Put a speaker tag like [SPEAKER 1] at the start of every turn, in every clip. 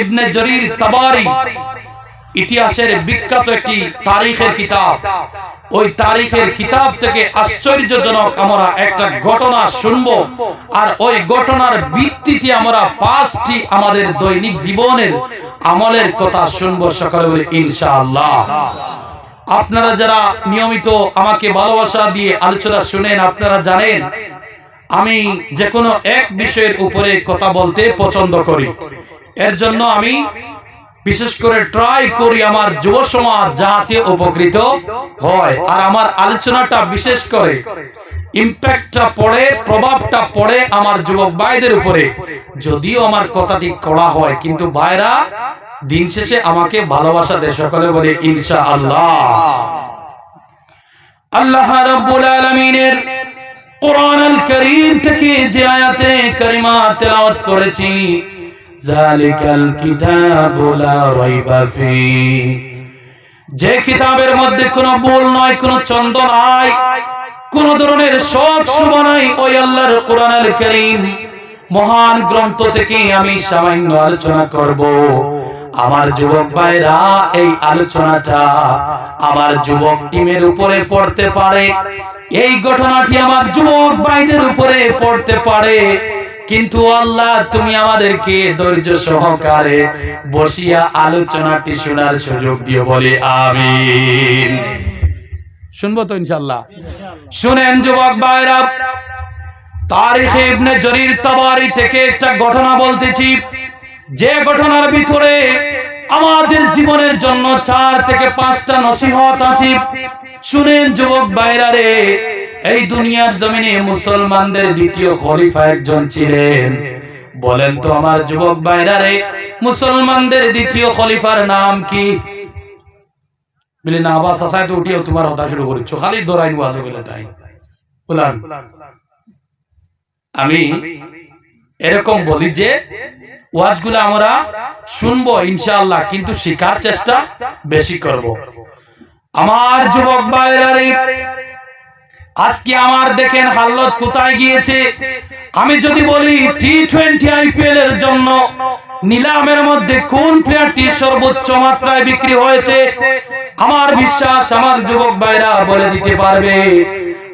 [SPEAKER 1] ইবনে জরির তাবারি ইতিহাসের বিখ্যাত একটি তারিখের কিতাব। ওই তারিখের কিতাব থেকে আশ্চর্যজনক আমরা একটা ঘটনা শুনব আর ওই ঘটনার ভিত্তিতে আমরা পাঁচটি আমাদের দৈনিক জীবনের আমলের কথা শুনব সকালে ইনশাআল্লাহ। আপনারা যারা নিয়মিত আমাকে ভালোবাসা দিয়ে আলোচনা শুনেন, আপনারা জানেন, আমি যে কোনো এক বিষয়ের উপরে কথা বলতে পছন্দ করি। এর জন্য আমি বিশেষ করে ট্রাই করি আমার যুব সমাজ যাতে উপকৃত হয়। আর আমার আলোচনাটা বিশেষ করে ইম্প্যাক্টটা পড়ে, প্রভাবটা পড়ে আমার যুবক ভাইদের উপরে। যদিও আমার কথাটি করা হয়, কিন্তু ভাইরা দিন শেষে আমাকে ভালোবাসা দেয়। সকলে বলে ইনশা আল্লাহ আল্লাহ রাব্বুল আলামিনের কোরআন আল করিম থেকে যে আয়াতে কারিমা তেলাওয়াত করেছি জালিকাল কিতাবু রাইবা ফি। যে কিতাবের মধ্যে কোনো ভুল নয়, কোনো চন্দ নাই, কোন ধরনের সব শুভ নাই, ওই আল্লাহর কোরআন আল করিম মহান গ্রন্থ থেকে আমি সামান্য আলোচনা করব। আমার যুবক ভাইরা, এই আলোচনাটা আমার যুবক টিমের উপরে পড়তে পারে, এই ঘটনাটি আমার যুবক ভাইদের উপরে পড়তে পারে। কিন্তু আল্লাহ তুমি আমাদেরকে ধৈর্য সহকারে বসিয়া আলোচনাটি শোনার সুযোগ দিও বলে আমিন। শুনব তো ইনশাল্লাহ শুনেন যুবক ভাইরা তারিখে ইবনে জরির তাবারি থেকে একটা ঘটনা বলতেছি। যে ঘটনার ভিতরে আমাদের জীবনের জন্য চার থেকে পাঁচটা নসিহত আছে। শুনেন যুবক ভাইরা রে এই দুনিয়ার জমিনে মুসলমানদের দ্বিতীয় খলিফা একজন ছিলেন। বলেন তো আমার যুবক ভাইরা রে, মুসলমানদের দ্বিতীয় খলিফার নাম কি? বলে, না তো তোমার হতা শুরু খালি দৌড়াই তাই। বললাম আমি এরকম বলি যে, ওয়াজগুলো আমরা শুনব ইনশাআল্লাহ, কিন্তু শিকার চেষ্টা বেশি করব। আমার যুবক ভাইরা রে আজকে আমার দেখেন হাল্লত কোথায় গিয়েছে? আমি যদি বলি টি টোয়েন্টি আইপিএল এর জন্য নিলামের মধ্যে কোন প্লেয়ারটি সর্বোচ্চ মাত্রায় বিক্রি হয়েছে? আমার বিশ্বাস আমার যুবক ভাইরা বলে দিতে পারবে।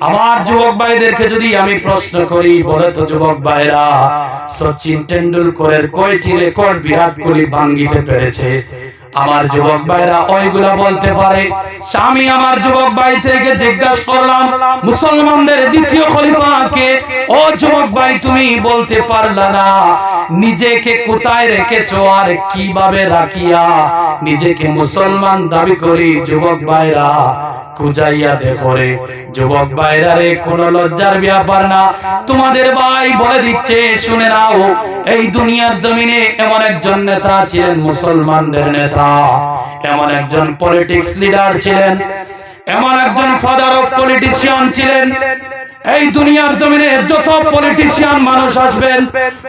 [SPEAKER 1] আমার যুবক ভাইদেরকে যদি আমি প্রশ্ন করি, বলে তো যুবক ভাইরা, সচিন টেন্ডুলকরের কয়টি রেকর্ড বিরাট কোহলি ভাঙ্গিতে পেরেছে? আমার যুবক ভাইরা ওইগুলো বলতে পারে। স্বামী আমার যুবক ভাই থেকে জিজ্ঞাসা করলাম, মুসলমানদের দ্বিতীয় খলিফাকে ও যুবক ভাই, তুমি বলতে পারলা না। নিজেকে কোথায় রেখেছো আর কীভাবে রাখিয়া? নিজেকে মুসলমান দাবি করি যুবক ভাইরা। খুঁজাইয়া দেখো রে যুবক বাইরারে কোন লজ্জার ব্যাপার না। তোমাদের ভাই বলে দিচ্ছে, শুনে নাও, এই দুনিয়ার জমিনে এমন একজন নেতা ছিলেন মুসলমানদের নেতা। এমন একজন পলিটিক্স লিডার ছিলেন। এমন একজন ফাদার অফ পলিটিশিয়ান ছিলেন। এই দুনিয়ার জমিনে যত পলিটিশিয়ান মানুষ আসবেন,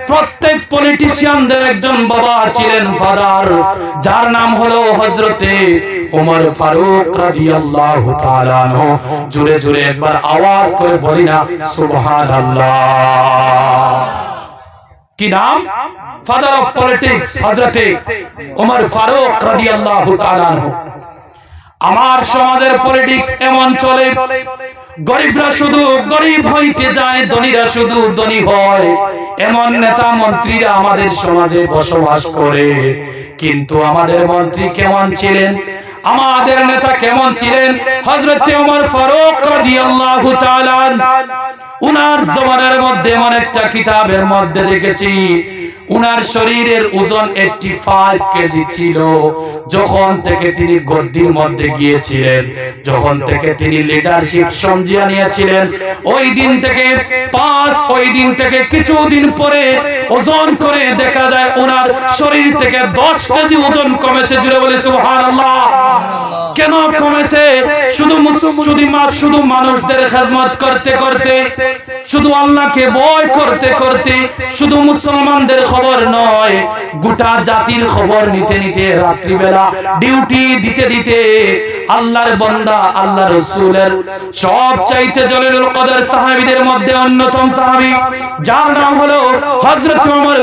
[SPEAKER 1] প্রত্যেক পলিটিশিয়ানদের একজন বাবা ছিলেন ফাদার যার নাম হলো হজরতে ওমর ফারুক রাদিয়াল্লাহু তাআলা আনহু। জোরে জোরে একবার আওয়াজ করে বলি না, সুবহানাল্লাহ। কি নাম? ফাদার অফ পলিটিক্স হজরতে ওমর ফারুক রাদিয়াল্লাহু তাআলা আমার সমাজের পলিটিক্স এমন চলে। গরিবরা শুধু গরিব হইতে যায়, ধনীরা শুধু ধনী হয়। এমন নেতা মন্ত্রীরা আমাদের সমাজে বসবাস করে। কিন্তু আমাদের মন্ত্রী কেমন ছিলেন? আমাদের নেতা কেমন ছিলেন? ওমর ফারুক রাদিয়াল্লাহু তাআলা উনার জমানার মধ্যে এমন একটা কিতাবের মধ্যে দেখেছি, উনার শরীরের ওজন এইটটি ফাইভ কেজি ছিল। যখন থেকে তিনি গদ্দির মধ্যে গিয়েছিলেন, যখন থেকে তিনি লিডারশিপ সমঝিয়া নিয়েছিলেন, ওই দিন থেকে পাঁচ, ওই দিন থেকে কিছুদিন পরে ওজন করে দেখা যায় ওনার শরীর থেকে দশ কেজি ওজন কমেছে জুড়ে বলে, সুবহানাল্লাহ। কেন কমেছে? শুধু শুধু মানুষদের খেদমত করতে করতে, শুধু আল্লাহকে ভয় করতে করতে, শুধু মুসলমানদের খবর নয়, গোটা জাতির খবর নিতে নিতে রাত্রিবেলা ডিউটি দিতে দিতে আল্লাহর বন্দা আল্লাহ রসুলের সব চাইতে জলিলুল কদর সাহাবীদের মধ্যে অন্যতম সাহাবী, যার নাম হলো হযরত ওমর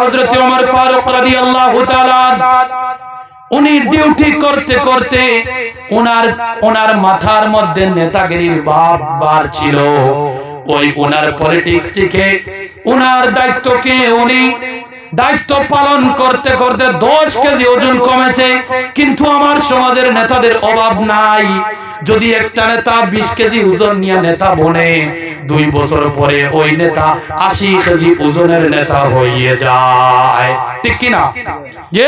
[SPEAKER 1] হযরত ওমর ফারুক রাদিয়াল্লাহু তাআলা উনি ডিউটি করতে করতে ওনার ওনার মাথার মধ্যে নেতাগিরির ভাব বার ছিল। ওই ওনার পলিটিক্স টিকে ওনার দায়িত্বকে উনি দায়িত্ব পালন করতে করতে দশ কেজি ওজন কমেছে, কিন্তু আমার সমাজের নেতাদের অভাব নাই। যদি একটা নেতা বিশ কেজি ওজন নিয়ে নেতা বনে, দুই বছর পরে ওই নেতা আশি কেজি ওজনের নেতা হইয়ে যায়। ঠিক কিনা? যে?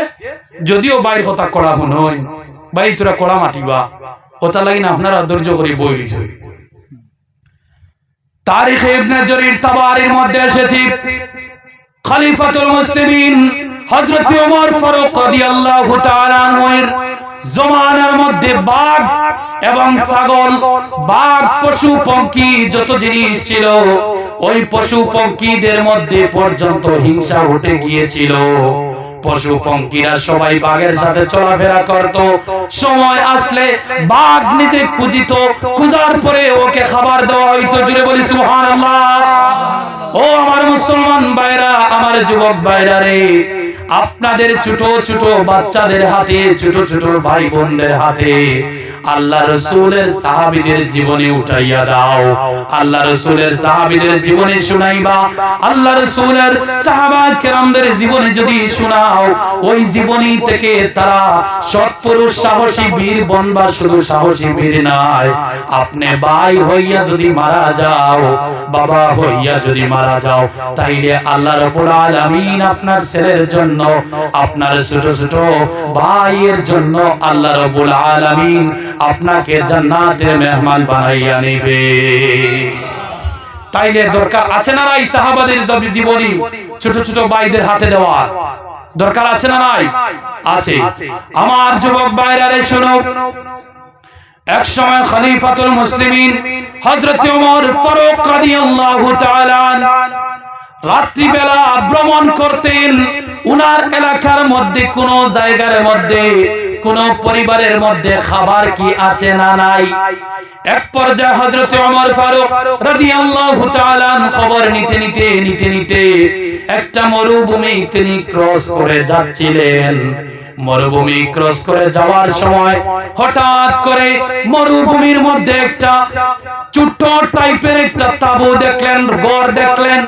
[SPEAKER 1] যদিও বাইর কথা করা হুনই ভাই তোরা কড়া মাটিবা ওটা লাগি না আপনারা ধৈর্য করে বই তারিখ ইবনে জরির তাবারির মধ্যে এসেছি। খলিফাতুল মুসলিমিন হযরত ওমর ফারুক রাদিয়াল্লাহু তাআলা আনহুর জমানার মধ্যে বাঘ এবং ছাগল, বাঘ পশু পঙ্কি যত জিনিস ছিল, ওই পশু পঙ্কিদের মধ্যে পর্যন্ত হিংসা উঠে গিয়েছিল। পশু পঙ্কিরা সবাই বাঘের সাথে চলাফেরা করত। সময় আসলে বাঘ নিজে খুঁজিত, খুঁজার পরে ওকে খাবার দেওয়া হইতো। জুড়ে বলি সুবহানাল্লাহ। ও আমার মুসলমান বাইরা আমার যুবক ভাইরা রে আপনাদের ছোট ছোট বাচ্চাদের হাতে, ছোট ছোট ভাই বোনদের হাতে আল্লাহ রসুলের সাহাবিদের জীবনে উঠাইয়া দাও। আল্লাহ রসুলের সাহাবিদের জীবনে শুনাইবা। আল্লাহ রসুলের সাহাবা কেরামদের জীবনে যদি শোনাও, ওই জীবনী থেকে তারা সৎপুরুষ, সাহসী, বীর বনবা শুধু সাহসী, বীর নাই আপনি ভাই হইয়া যদি মারা যাও, বাবা হইয়া যদি মারা যাও, তাইলে আল্লাহ রাব্বুল আলামিন আপনার ছেলের জন্য আপনার ছোট ছোট ভাইয়ের জন্য আল্লাহ রাব্বুল আলামিন আপনাকে জান্নাতের মেহমান বানাইয়া নেবে। তাইলে দরকার আছে না নাই সাহাবাদের জীবনী? ছোট ছোট ভাইদের হাতে দেওয়ার। দরকার আছে না নাই? আছে। আমার যুবক ভাইরা শোনো। এক সময় খলিফাতুল মুসলিমিন হযরত ওমর ফারুক রাদিয়াল্লাহু তাআলা রাত্রি বেলা ভ্রমণ করতেন। উনার এলাকার মধ্যে, কোন জায়গার মধ্যে, কোন পরিবারের মধ্যে খাবার কি আছে না নাই? এক পর্যায়ে হযরত ওমর ফারুক রাদিয়াল্লাহু তাআলা খবর নিতে নিতে নিতে নিতে একটা মরুভূমি তিনি ক্রস করে যাচ্ছিলেন। মরুভূমি ক্রস করে যাওয়ার সময় হঠাৎ করে মরুভূমির মধ্যে একটা ছোট্ট টাইপের একটা তাবু দেখলেন, গড় দেখলেন।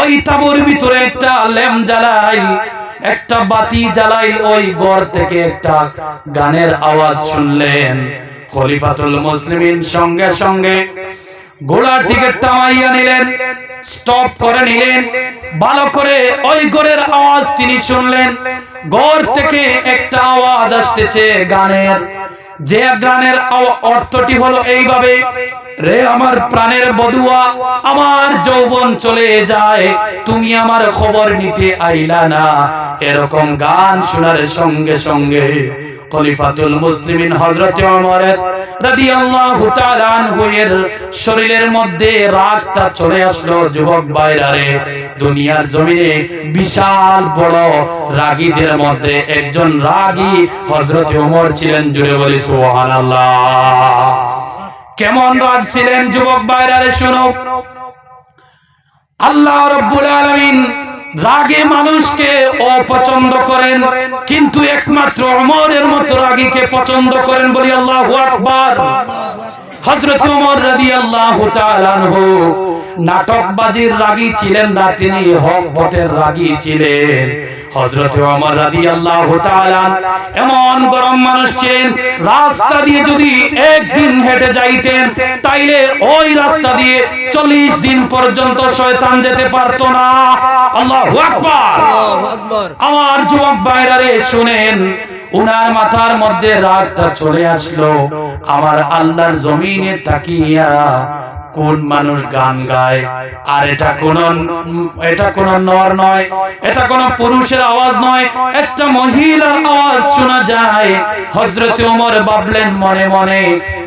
[SPEAKER 1] ওই তাবুর ভিতরে একটা ল্যাম্প জ্বালাই, একটা বাতি জ্বালাই ওই গড় থেকে একটা গানের আওয়াজ শুনলেন। খলিফাতুল মুসলিমিন সঙ্গে সঙ্গে ঘোড়ার টিকিট থামাইয়া নিলেন স্টপ করে নিলেন, ভালো করে ওই গড়ের আওয়াজ তিনি শুনলেন। গড় থেকে একটা আওয়াজ আসতেছে গানের। যে গানের অর্থটি হলো এইভাবে, রে আমার প্রাণের বদুয়া আমার যৌবন চলে যায়, তুমি আমার খবর নিতে আইলা না। এরকম গান শোনার সঙ্গে সঙ্গে খলিফাতুল মুসলিমিন হযরত ওমর রাদিয়াল্লাহু তাআলা আনহু শরীরের মধ্যে রাগটা চলে আসলো, যুবক ভাইরা রে। দুনিয়ার জমিনে বিশাল বড় রাগীদের মধ্যে একজন রাগী হযরত ওমর ছিলেন জুড়ে বলি সুবহানাল্লাহ। কেমন রাগ ছিলেন যুবক ভাইরা রে, শুনো। আল্লাহ রব্বুল আলামিন রাগে মানুষকে অপছন্দ করেন, কিন্তু একমাত্র অমরের মতো রাগীকে পছন্দ করেন বলি আল্লাহ আকবার। হজরত ওমর রাদিয়াল্লাহু তাআলা আনহু নাটকবাজির রাগী ছিলেন না তিনি হক পথের রাগী ছিলেন। হযরত ওমর রাদিয়াল্লাহু তাআলা এমন গরম মানুষ ছিলেন রাস্তা দিয়ে যদি একদিন হেঁটে যাইতেন তাইলে ওই রাস্তা দিয়ে চল্লিশ দিন পর্যন্ত শয়তান যেতে পারতো না। আল্লাহু আকবার! আমার যুবক ভাইরা রে শুনেন উনার মাথার মধ্যে রাগটা চলে আসলো। আমার আল্লাহর জমিনে তাকিয়া কোন মানুষ গান গায়? আর এটা কোন এটা কোন নর নয়, এটা কোন পুরুষের আওয়াজ নয়, একটা মহিলার আওয়াজ শোনা যায়। হযরত ওমর ভাবলেন মনে মনে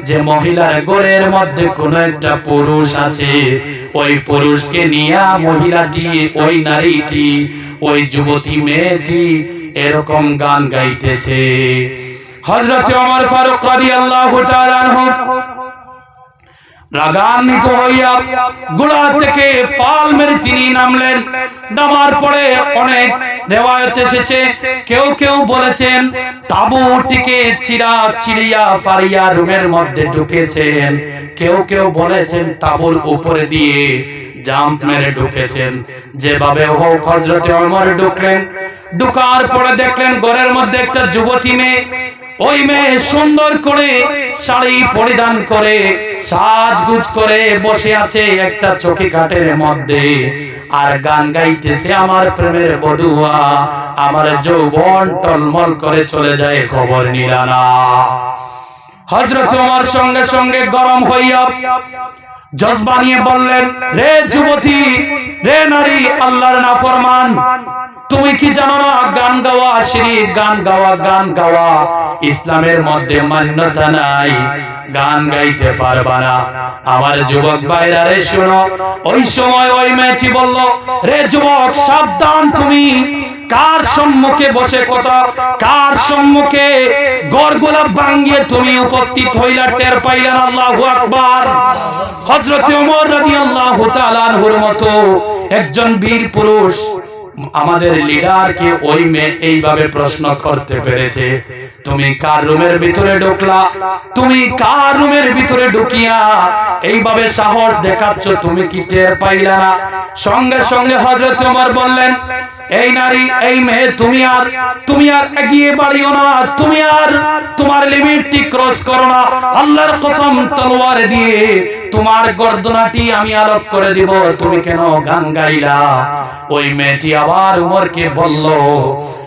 [SPEAKER 1] যে মহিলার গোরের মধ্যে কোন একটা পুরুষ আছে। ওই পুরুষকে নিয়ে মহিলাটি, ওই নারীটি, ওই যুবতী মেয়েটি এরকম গান গাইতেছে। হযরত ওমর ফারুক রাদিয়াল্লাহু তাআলা আনহু রাগান্বিত হইয়া গোড়া থেকে পাল মেরে তিনি নামলেন। নামার পরে অনেক রেওয়ায়ত এসেছে। কেউ কেউ বলেছেন, তাবুটিকে চিরা চিড়িয়া ফারিয়া রুমের মধ্যে ঢুকেছেন। কেউ কেউ বলেছেন, তাবুর উপরে দিয়ে জাম্প মেরে ঢুকেছেন। যেভাবে হোক হজরতে অমর ঢুকলেন। ঢুকার পরে দেখলেন, ঘরের মধ্যে একটা যুবতী মেয়ে ওই মেয়ে সুন্দর করে শাড়ি পরিধান করে, সাজগুজ করে বসে আছে একটা চোখে কাটের মধ্যে। আর গান গাইতেছে আমার প্রেমের বধুয়া। আমার যৌবন টলমল করে চলে যায় খবর নিলানা হজরত আমার সঙ্গে সঙ্গে গরম হইয়া জজবা নিয়ে বললেন, রে যুবতী, রে নারী, আল্লাহর নাফরমান, তুমি কি জানো না গান গাওয়া শিরিক, গান গাওয়া গান গাওয়া? ইসলামের মধ্যে মান্যতা নাই, গান গাইতে পারবা না। আমার যুবক ভাইরা রে, শোনো, ওই সময় ওই মেয়েটি বলল, রে যুবক, সাবধান তুমি, কার সম্মুখে বসে কথা, কার সম্মুখে গড়গোলা ভাঙ্গিয়ে তুমি উপস্থিত হইলা, টের পাইলেন আল্লাহু আকবার। হযরত ওমর রাদিয়াল্লাহু তাআলা আনহুর মতো একজন বীর পুরুষ আমাদের লিডারকে ওই মেয়ে এইভাবে প্রশ্ন করতে পেরেছে, তুমি কার রুমের ভিতরে ঢুকলা? তুমি কার রুমের ভিতরে ঢুকিয়া এইভাবে সাহস দেখাচ্ছ? তুমি কি টের পাইলা না? সঙ্গে সঙ্গে হযরত ওমর বললেন এই নারী, এই মেয়ে, তুমি আর তুমি আর এগিয়ে বাড়িও না, তুমি আর তোমার লিমিটটি ক্রস করো না। আল্লাহর কসম তলোয়ার দিয়ে তোমার গর্দনাটি আমি আলোক করে দিব, তুমি কেন গান গাইলা? ওই মেয়েটি আবার উমরকে বলল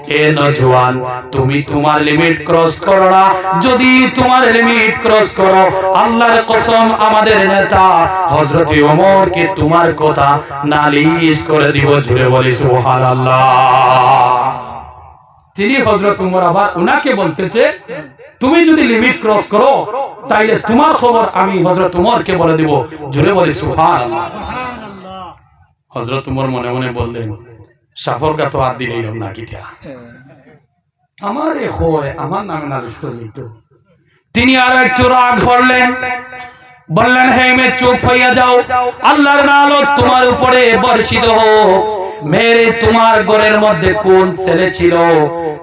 [SPEAKER 1] তুমি যদি লিমিট ক্রস করো তিনি আবার উনাকে বলতেছে, তুমি যদি লিমিট ক্রস করো, তাইলে তোমার খবর আমি হযরত ওমরকে বলে দিব, জুড়ে বলি সুবহানাল্লাহ। হযরত ওমর মনে মনে বললেন সাফর কা তো হাত দিলেইলাম না কি থা আমার এ হয় আমার নামে নালিশ করলেন তো তিনি আর একটু রাগ হলেন বললেন হে মে চুপ হইয়া যাও। আল্লাহর নালত তোমার উপরে বর্ষিত হোক। মেরে তোমার ঘরের মধ্যে কোন ছেলে ছিল?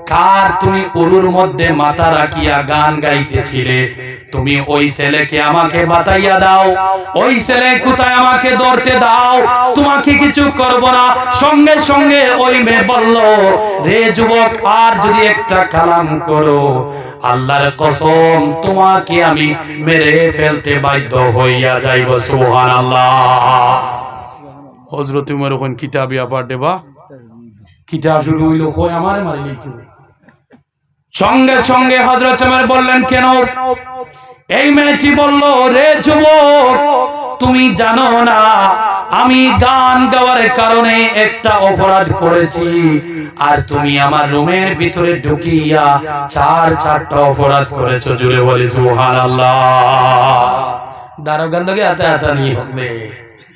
[SPEAKER 1] কার তুমি উরুর মধ্যে মাথা রাখিয়া গান গাইতেছিলে? তুমি ওই ছেলেকে আমাকে বাতাইয়া দাও। ওই ছেলে কোথায় আমাকে ধরতে দাও? তোমাকে কিছু করব না। সঙ্গে সঙ্গে ওই মেয়ে বলল, রে যুবক, আর যদি একটা কালাম করো, আল্লাহর কসম, তোমাকে আমি মেরে ফেলতে বাধ্য হইয়া যাইব, সুবহানাল্লাহ। হযরত উমর ওখান কিতাব আবার দেবা। কিতাব শুরু হইল কই? আমারে মারি লিখতে সঙ্গে সঙ্গে হযরত উমর বললেন, কেন? এই মেয়েটি বলল, রে যুবক, তুমি জানো না, আমি গান গাওয়ার কারণে একটা অপরাধ করেছি, আর তুমি আমার রুমের ভিতরে ঢুকিয়া চার চারটা অপরাধ করেছ। জুড়ে বলি, সুবহানাল্লাহ। দারোগার লগে আতা আতা নিয়ে হবে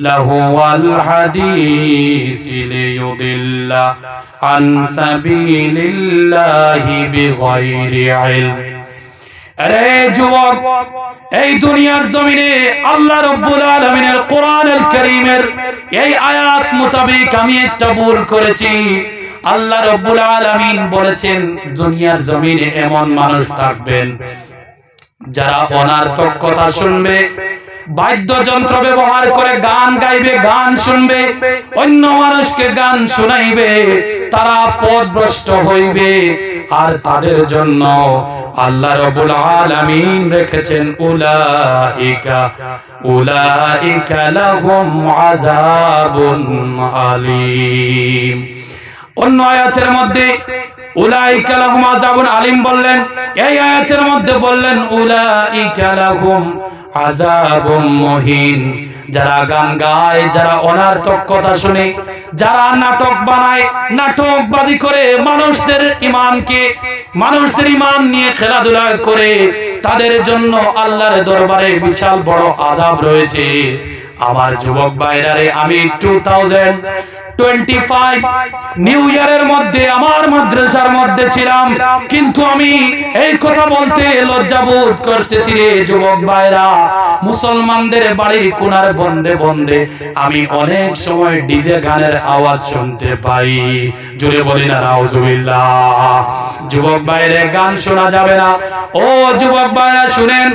[SPEAKER 1] لهو الحديث ليضل عن سبيل الله بغير علم আরে যুবক এই দুনিয়ার জমিনে আল্লাহ রব্বুল আলামিনের কোরআনুল কারীমের এই আয়াত মোতাবেক আমি একটা ভুল করেছি আল্লাহ রব্বুল আলামিন বলেছেন দুনিয়ার জমিনে এমন মানুষ থাকবেন যারা অনার্থক কথা শুনবে বাদ্যযন্ত্র ব্যবহার করে গান গাইবে, গান শুনবে, অন্য মানুষকে গান শোনাইবে, তারা হইবে। আর তাদের জন্য আল্লাহ রবুল রেখেছেন, উলাইকা উলাইকা লাহুম আযাবুন আলীম। অন্য আয়াতের মধ্যে উলাইকা লাহুম আযাবুন আলীম বললেন, এই আয়াতের মধ্যে বললেন, উলাইকা লাহুম আযাবুম মুহিন। যারা গান গায়, যারা অনার্থক শুনে, যারা নাটক বানায়, নাটকবাজি করে, মানুষদের ইমানকে মানুষদের ইমান নিয়ে খেলাধুলা করে, তাদের জন্য আল্লাহর দরবারে বিশাল বড় আজাব রয়েছে। আমার যুবক বাইরারে আমি টু থাউজেন্ড মুসলমানদের বাড়ির কোনার বন্ধে বন্ধে আমি অনেক সময় ডিজে গানের আওয়াজ শুনতে পাই। জুড়ে বলি না, নাউজুবিল্লাহ। যুবক বাইরে গান শোনা যাবে না। ও যুবক ভাইরা, শুনেন,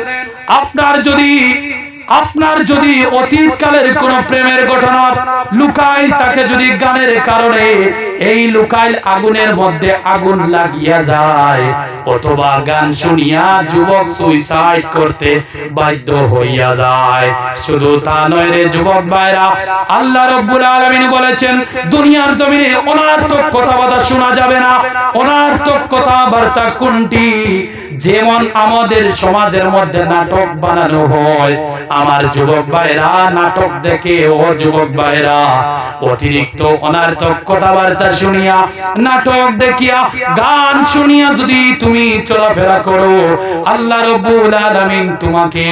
[SPEAKER 1] আপনার যদি আপনার যদি অতীতকালের কোন প্রেমের ঘটনা লুকাই তাকে যদি গানের কারণে এই লুকাইল আগুনের মধ্যে আগুন লাগিয়া যায়, অথবা গান শুনিয়া যুবক সুইসাইড করতে বাধ্য হইয়া যায়। শুধু তা নয় রে যুবক ভাইরা, আল্লাহ রব্বুল আলামিন বলেছেন, দুনিয়ার জমিনে অনার্থক কথাবার্তা শোনা যাবে না। অনার্থক কথাবার্তা কোনটি? যেমন আমাদের সমাজের মধ্যে নাটক বানানো হয় আমার যুবক ভাইরা, নাটক দেখে, ও যুবক ভাইরা, অতিরিক্ত অনার্থক কথাবার্তা শুনিয়া, নাটক দেখিয়া, গান শুনিয়া যদি তুমি চলাফেরা করো, আল্লাহ রব্বুল আলামিন তোমাকে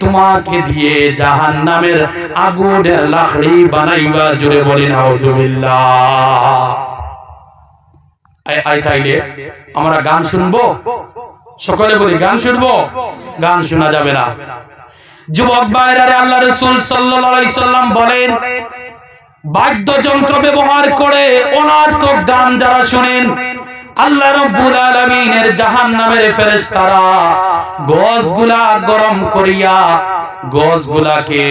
[SPEAKER 1] তোমাকে দিয়ে জাহান্নামের আগুনের লাকড়ি বানাইবা জুড়ে বলি নাউজুবিল্লাহ আমরা গান শুনব? সকলে বলি, গান শুনব? গান শোনা যাবে না। যুবক বাইরে আল্লাহ রসুল সাল্লাম বলেন বাদ্যযন্ত্র ব্যবহার করে অনার্থক গান যারা শুনেন গছগুলা গরম করিয়া গছগুলাকে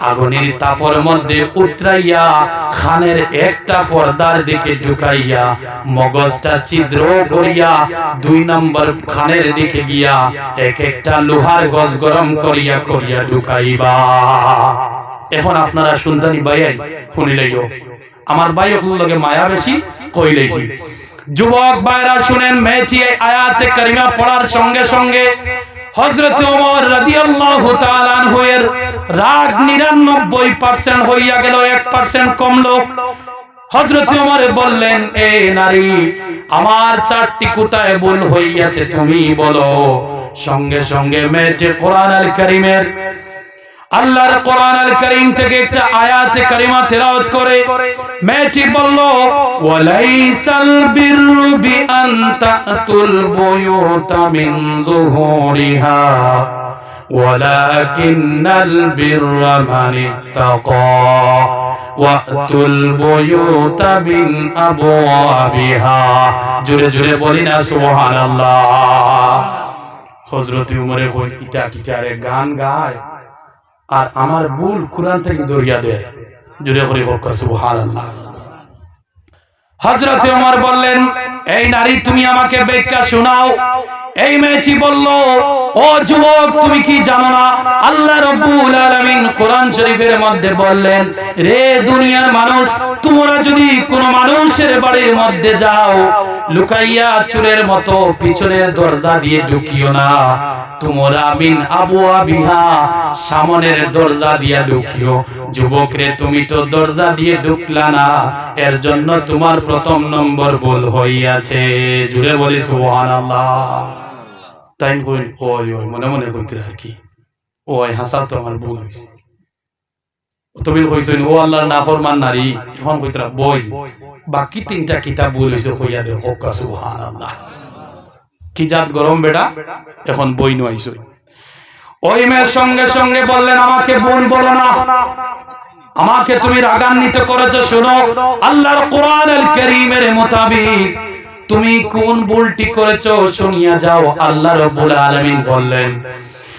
[SPEAKER 1] আগুনের তাপর মধ্যে উতরাইয়া খানের একটা পর্দার দিকে ঢুকাইয়া মগজটা ছিদ্র করিয়া দুই নম্বর খানের দিকে গিয়া এক একটা লোহার গজ গরম করিয়া করিয়া ঢুকাইবা। এখন আপনারা সুন্দরী বাইন শুনিলেইও। আমার বাইক লগে মায়া বেশি কইলেছি যুবক ভাইরা শুনেন, মেয়েটি আয়াতে কারিমা পড়ার সঙ্গে সঙ্গে হযরত ওমর রাদিয়াল্লাহু তাআলা রাগ 99% হইয়া গেল 1% কমলো। হযরত ওমর বললেন, এ নারী, আমার চারটি কোথায় ভুল হইয়াছে তুমি বলো। সঙ্গে সঙ্গে মেয়েটি কোরআন আল কারীমের আল্লাহর কোরআন আল করিম থেকে একটা আয়াতে কারিমা তেলাওয়াত করে। মেয়েটি বলল, ওয়ালাইসাল বিররু বিআন তাতুল বুয়ুতা মিন যুহুরিহা বিররা মান ইত্তাকা, ওয়াতুল বুয়ুতা মিন আবওয়াবিহা। জোরে জোরে বলি না, সুবহানাল্লাহ। হযরত উমরে ইটা গান গায়? আর আমার ভুল কোরআন থেকে দরিয়া দেয় জুড়ে করে হোক হযরত ওমর বললেন, এই নারী, তুমি আমাকে ব্যাখ্যা শোনাও। এই মেয়েটি বলল, ও যুবক, তুমি কি জানো না? আল্লাহ রাব্বুল আলামিন কোরআন শরীফের মধ্যে বললেন, রে দুনিয়ার মানুষ, তোমরা যদি কোনো মানুষের বাড়ির মধ্যে যাও লুকাইয়া চুরের মতো পিছনের দরজা দিয়ে ঢুকিও না। তোমরা মিন আবুয়া বিহা সামনের দরজা দিয়া ঢুকিও। যুবক রে তুমি তো দরজা দিয়ে ঢুকলা না। এর জন্য তোমার প্রথম নম্বর ভুল হইয়াছে। জুড়ে বলি, সুবহানাল্লাহ। তাই ওই ওই মনে মনে কইতে আর কি। ওই হাসা তো আমার ভুল হইছে। তুমি কইছেন ও আল্লাহর নাফরমান নারী, এখন কইতরা বই। বাকি তিনটা কিতাব ভুল হইছে কইয়া দে হোক সুবহানাল্লাহ। কি জাত গরম বেটা এখন বই নইছই ওই মেয়ের সঙ্গে সঙ্গে বললেন, আমাকে বোন বলো না। আমাকে তুমি রাগান্বিত করেছ, শোনো। আল্লাহর কোরআন আল কারীমের মোতাবিক তুমি কোন ভুলটি করেছ, শুনিয়া যাও। আল্লাহ রাব্বুল আলামিন বললেন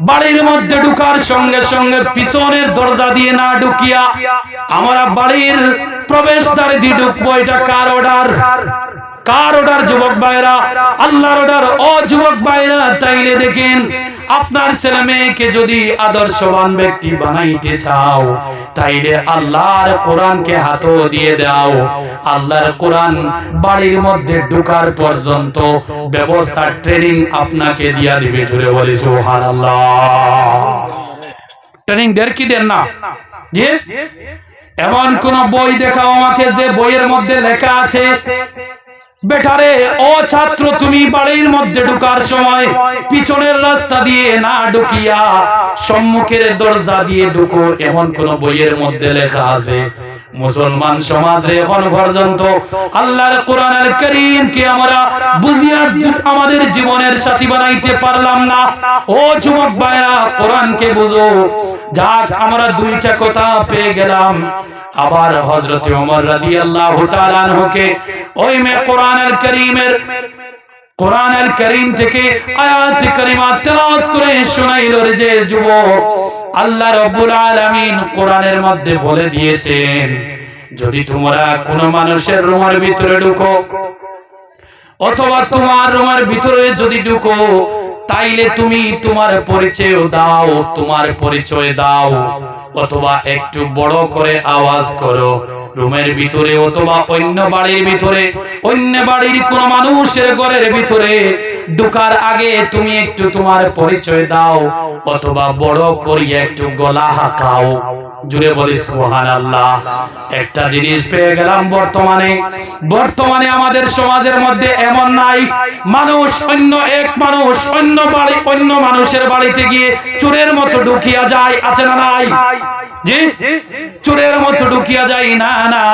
[SPEAKER 1] বাড়ির মধ্যে ঢুকার সঙ্গে সঙ্গে পিছনের দরজা দিয়ে না ঢুকিয়া আমরা বাড়ির প্রবেশ দ্বারে দিয়ে ঢুকবো, এটা কার অর্ডার কার অর্ডার যুবক ভাইরা? আল্লাহর অর্ডার ও যুবক ভাইরা? তাইলে দেখেন, আপনার ছেলে মেয়েকে যদি আদর্শবান ব্যক্তি বানাইতে চাও, তাইলে আল্লাহর কোরআনকে হাত দিয়ে দাও। আল্লাহর কোরআন বাড়ির মধ্যে ঢুকার পর্যন্ত ব্যবস্থা, ট্রেনিং আপনাকে দিয়া দিবে। জুড়ে বলি সুহান ট্রেনিং দের কি দেন না? জি? এমন কোন বই দেখাও আমাকে যে বইয়ের মধ্যে লেখা আছে বেটারে, ও ছাত্র, তুমি বাড়ির মধ্যে ঢুকার সময় পিছনের রাস্তা দিয়ে না ঢুকিয়া সম্মুখের দরজা দিয়ে ঢুকো, এমন কোন বইয়ের মধ্যে লেখা আছে। মুসলমান সমাজে এখন পর্যন্ত আল্লাহর কোরআনের করিম কে আমরা বুঝিয়া আমাদের জীবনের সাথী বানাইতে পারলাম না। ও যুবক ভাইরা, কোরআনকে বুঝো। যাক, আমরা দুইটা কথা পেয়ে গেলাম। আবার হযরত ওমর রাদিয়াল্লাহু তাআলা আনহুকে, ওই মে কোরআনুল কারীমের কোরআনুল কারীম থেকে আয়াত কারিমা তেলাওয়াত করে শোনাইল যে যুবক, আল্লাহ রাব্বুল আলামিন কোরআনের মধ্যে বলে দিয়েছেন, যদি তোমরা কোন মানুষের রুমের ভিতরে ঢুকো, অথবা তোমার রুমের ভিতরে যদি ঢুকো, তাইলে তুমি তোমার পরিচয় দাও, তোমার পরিচয় দাও, অথবা একটু বড় করে আওয়াজ করো। রুমের ভিতরে অথবা অন্য বাড়ির ভিতরে, অন্য বাড়ির কোন মানুষের ঘরের ভিতরে ঢুকার আগে তুমি একটু তোমার পরিচয় দাও, অথবা বড় করিয়া একটু গলা হাঁকাও জুড়ে বলি সুহান আল্লাহ একটা জিনিস পেয়ে গেলাম বর্তমানে। বর্তমানে আমাদের সমাজের মধ্যে এমন নাই। মানুষ অন্য এক মানুষ অন্য বাড়ি অন্য মানুষের বাড়িতে গিয়ে চোরের মতো ঢুকিয়া যায় আছে না নাই? জি? চোরের মতো ঢুকিয়া যায় না না।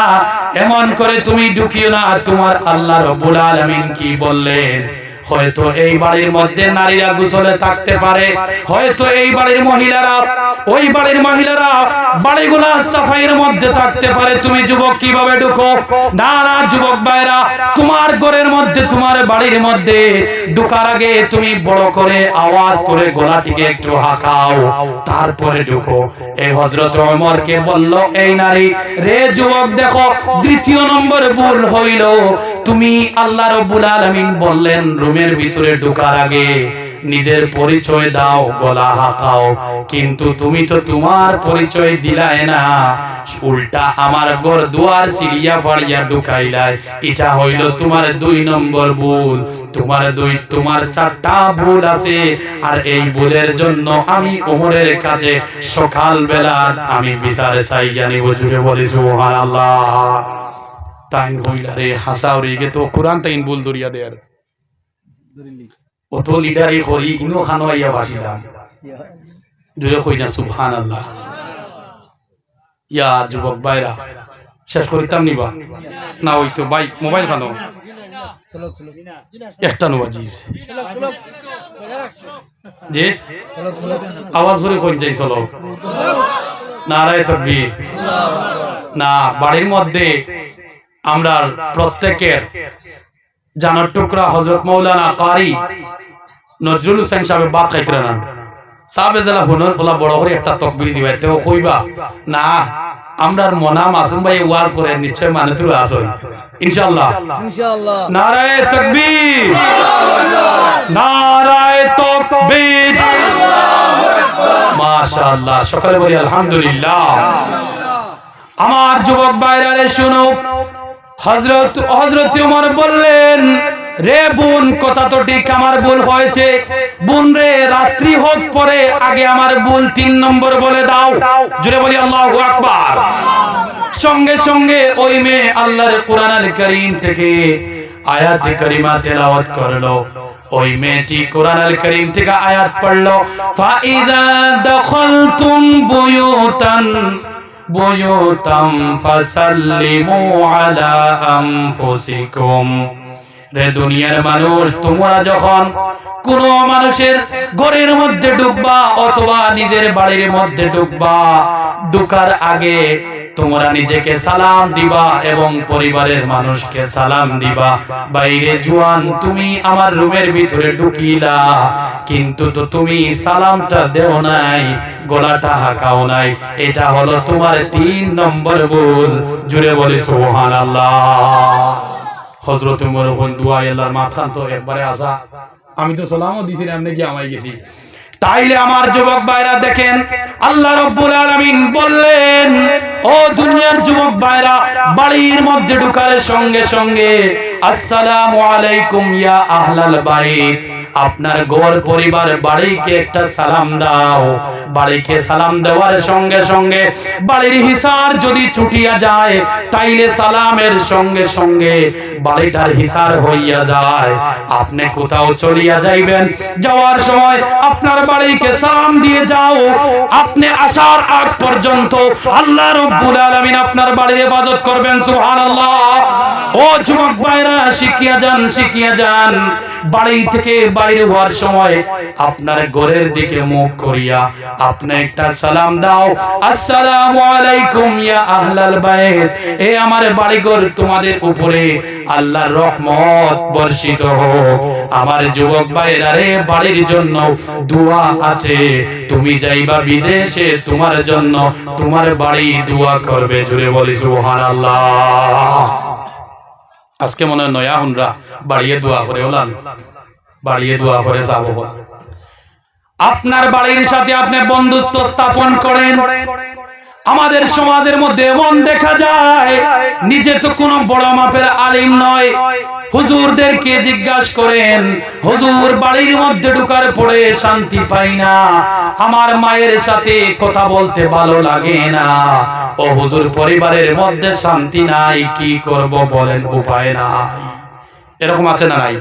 [SPEAKER 1] এমন করে তুমি ঢুকিও না। তোমার আল্লাহ রব্বুল আলামিন কি বললেন? হয়তো এই বাড়ির মধ্যে নারীরা গোসলে থাকতে পারে, হয়তো এই বাড়ির মহিলারা, ওই বাড়ির মহিলারা বাড়িগুলা সাফাইয়ের মধ্যে থাকতে পারে। তুমি যুবক কীভাবে ঢুকো? না না, যুবক ভাইরা তোমার ঘরের মধ্যে, তোমার বাড়ির মধ্যে ঢুকার আগে তুমি বড় করে আওয়াজ করে গলাটিকে একটু হাঁকাও, তারপরে ঢুকো। এই হযরত ওমরকে বলল, এই নারী, রে যুবক, দেখো, দ্বিতীয় নম্বর ভুল হইল। তুমি আল্লাহ রব্বুল আলামিন বললেন রুমের ভিতরে ঢোকার আগে নিজের পরিচয় দাও, গলা হাঁকাও। কিন্তু তুমি তো তোমার পরিচয় দিলাই না। উল্টা আমার ঘর দুয়ার সিরিয়া ফাড়িয়া ঢুকাইলাই। এটা হইল তোমার দুই নম্বর ভুল। তোমার দুই, তোমার চারটা ভুল আছে। আর এই ভুলের জন্য আমি ওমরের কাছে সকাল বেলা আমি বিচার চাই জানি জুড়ে বলি, সুবহানাল্লাহ। তাইন হইলা রে, হাসাও রে গে তো কোরআন তাইন ভুল দরিয়া দে আর অত লিডারি করি ইনো খানো আইয়া বাসিলাম জুড়ে কই না সুবহান আল্লাহ ইয়া যুবক ভাইরা, শেষ করিতাম নিবা? না, ওই তো ভাই মোবাইল খানো। একটা নো বাজিস। যে আওয়াজ করে কোন যাই, চলো। নারায় তকবীর। না, বাড়ির মধ্যে আমরা প্রত্যেকের জানার টুকরা হজরত মৌলানা কারি নজরুল হুসেন সাহেব বাদ খাইতে না। সাবে জেলা হুনর ওলা বড় করে একটা তকবির দিবা তেও কইবা না আমরার মনা মাসুম ভাই ওয়াজ করে নিশ্চয় মানে তুই আসল ইনশাআল্লাহ।
[SPEAKER 2] ইনশাআল্লাহ।
[SPEAKER 1] নারায়ে তাকবীর। নারায়ে তাকবীর। মাশাআল্লাহ সকালে বলি আলহামদুলিল্লাহ। আমার যুবক বাইরে শুনো হযরত হজরত ওমর বললেন, রে বোন, কথা তো ঠিক আমার ভুল হয়েছে। বোন রে, রাত্রি হোক পরে আগে আমার ভুল তিন নম্বর বলে দাও। জুড়ে বলি, আল্লাহু আকবার। সঙ্গে সঙ্গে ওই মেয়ে আল্লাহর কোরআনের করিম থেকে আয়াত করিমা তেলাওয়াত করল। ওই মেয়েটি কোরআন করিম থেকে আয়াত পড়ল ফাইদা দখলতুম বুয়ুতান بيوتا فسلموا على أنفسكم. রে দুনিয়ার মানুষ, তোমরা যখন কোন মানুষের ঘরের মধ্যে ডুববা অথবা নিজের বাড়ির মধ্যে ডুববা ঢুকার আগে তোমরা নিজেকে সালাম দিবা এবং পরিবারের মানুষকে সালাম দিবা। বাইরে, জুয়ান, তুমি আমার রুমের ভিতরে ঢুকিলা, কিন্তু তো তুমি সালামটা দেও নাই, গলাটা হাঁকাও নাই। এটা হলো তোমার তিন নম্বর ভুল। জুড়ে বলি সোহান আল্লাহ হজরত মরহুন দুয়া আল্লাহর মাথান তো একবারে আসা আমি তো সালামও দিছি এমনি গিয়ে আমায় গেছি। তাইলে আমার যুবক ভাইরা দেখেন, আল্লাহ রব্বুল আলামিন বললেন, ও দুনিয়ার যুবক ভাইরা, বাড়ির মধ্যে ঢুকার সঙ্গে সঙ্গে, আসসালামু আলাইকুম ইয়া আহলাল বাইত। আপনার গোর পরিবার বাড়িকে একটা সালাম দাও। বাড়িকে সালাম দেওয়ার সঙ্গে সঙ্গে বাড়ির হিসার যদি ছুটিয়া যায়, তাইলে সালামের সঙ্গে সঙ্গে বাড়িটার হিসার হইয়া যায়। আপনি কোথাও চলিয়া যাইবেন, যাওয়ার সময় আপনার বাড়িকে সালাম দিয়ে যাও। আপনি আসার আগ পর্যন্ত আল্লাহ রব্বুল আলামিন আপনার বাড়ির ইবাদত করবেন, সুবহানাল্লাহ। ও যুবক ভাইরা, শিখিয়া যান শিখিয়া যান। বাড়ি থেকে বাইরে হওয়ার সময় আপনার ঘরের দিকে মুখ করিয়া আপনি একটা সালাম দাও। আসসালামু আলাইকুম ইয়া আহলাল বাইত। এ আমার বাড়িঘর তোমাদের উপরে আল্লাহর রহমত বর্ষিত হোক। আমার যুবক ভাইরা রে, বাড়ির জন্য দোয়া আছে। তুমি যাইবা বিদেশে, তোমার জন্য তোমার বাড়ি দোয়া করবে। জুড়ে বলি সুবহানাল্লাহ। আজকে মনে হয় নয়া হুনরা, বাড়িয়ে দোয়া করে ওলান। বাড়িয়ে দোয়া করে যাব। আপনার বাড়ির সাথে আপনি বন্ধুত্ব স্থাপন করেন। আমাদের সমাজের মধ্যে এমন দেখা যায়, নিজে তো কোনো বড় মাপের আলিম নয়। হুজুরদেরকে জিজ্ঞাসা করেন, হুজুর, বাড়ির মধ্যে ঢুকার পরে শান্তি পাই না। আমার মায়ের সাথে কথা বলতে ভালো লাগে না। ও হুজুর, পরিবারের মধ্যে শান্তি নাই, কি করব বলেন, উপায় নাই। এরকম আছে না নাই?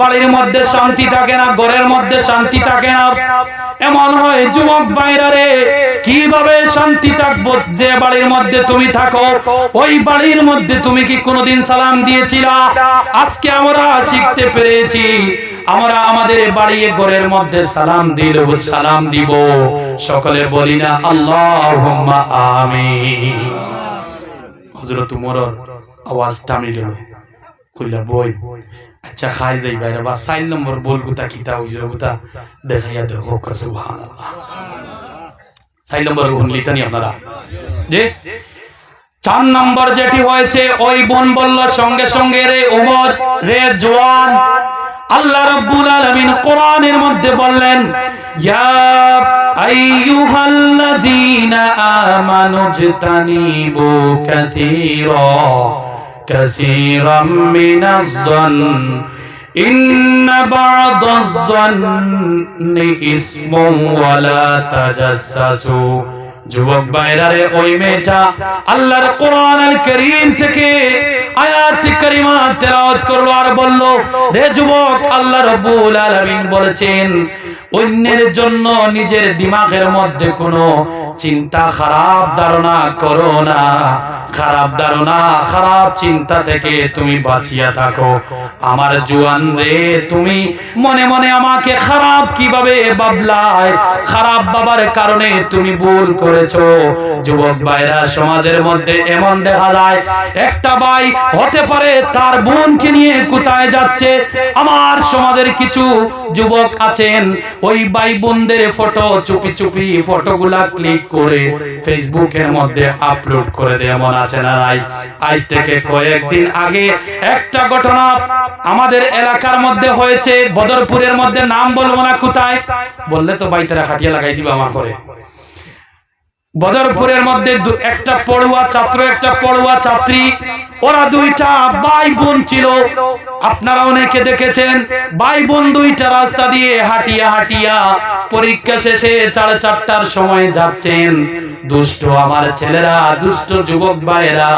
[SPEAKER 1] বাড়ির মধ্যে শান্তি থাকে না, ঘরের মধ্যে শান্তি থাকে না। এমন হয় যুবক বাইরে কীভাবে শান্তি থাকব? যে বাড়ির মধ্যে তুমি থাকো, ওই বাড়ির মধ্যে তুমি কি কোনোদিন সালাম দিয়েছিলা? আজকে আমরা শিখতে পেরেছি, আমরা আমাদের বাড়ি ঘরের মধ্যে সালাম দিল, সালাম দিব। সকলে বলি না আল্লাহ আমিন। হজরত উমরের আওয়াজ থামি গেল কইলা বই। আচ্ছা খাই যাই বাইরে বা সাইল নম্বর বল গুতা কিতা হইছে গুতা দেখাইয়া দেখো সুবহানাল্লাহ। সাইল নম্বর লিতানি আপনারা। যে চার নম্বর যেটি হয়েছে, ওই বোন বলল, সঙ্গে সঙ্গে রে ওমর, রে জওয়ান আল্লাহ রাব্বুল আলামিন কোরআনের মধ্যে বললেন, ইয়া আইয়ুহাল্লাযীনা আমানু জতানিবু কাসীরা كثيرا من الظن. إن بعض الظن إثم ولا تجسسوا. যুবক বাইরারে ওই মেয়েটা আল্লাহর কোরআন করিম থেকে আয়াত করিমা তেলাওয়াত করল আর বলল, রে যুবক, আল্লাহ রাব্বুল আলামিন বলেছেন, অন্যের জন্য নিজের দিমাগের মধ্যে কোনো চিন্তা খারাপ ধারণা করো না। খারাপ ধারণা, খারাপ চিন্তা থেকে তুমি বাঁচিয়া থাকো। আমার জুয়ান রে, তুমি মনে মনে আমাকে খারাপ কীভাবে ভাবলাই খারাপ বাবার কারণে তুমি ভুল করেছ? যুবক ভাইরা, সমাজের মধ্যে এমন দেখা যায়, একটা ভাই হতে পারে তার বোনকে নিয়ে কোথায় যাচ্ছে? আমার সমাজের কিছু যুবক আছেন, ওই ভাই বোনদের ফটো, চুপি চুপি ফটোগুলা ক্লিক করে ফেসবুকের মধ্যে আপলোড করে দেয়, এমন আছে না নাই? আজ থেকে কয়েকদিন আগে একটা ঘটনা আমাদের এলাকার মধ্যে হয়েছে, বদরপুরের মধ্যে, নাম বলব না কোথায়? বললে তো বাইতারা খাটিয়া লাগাই দিবা আমার করে বদরপুরের মধ্যে একটা পড়ুয়া ছাত্র, একটা পড়ুয়া ছাত্রী, ওরা দুইটা ভাই বোন ছিল। আপনারা অনেকে দেখেছেন, ভাই বোন দুইটা রাস্তা দিয়ে হাঁটিয়া হাঁটিয়া পরীক্ষা শেষে সাড়ে চারটার সময় যাচ্ছেন। দুষ্ট আমার ছেলেরা, দুষ্ট যুবক ভাইরা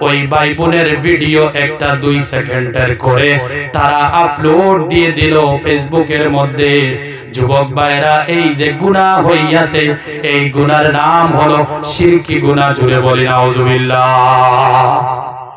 [SPEAKER 1] ওই ভাই বোনের ভিডিও একটা দুই সেকেন্ডের করে তারা আপলোড দিয়ে দিল ফেসবুকের মধ্যে। যুবক ভাইরা, এই যে গুণা হইয়াছে, এই গুণার নাম হলো শিরকি গুণা, জুড়ে বলি নাউজুবিল্লাহ।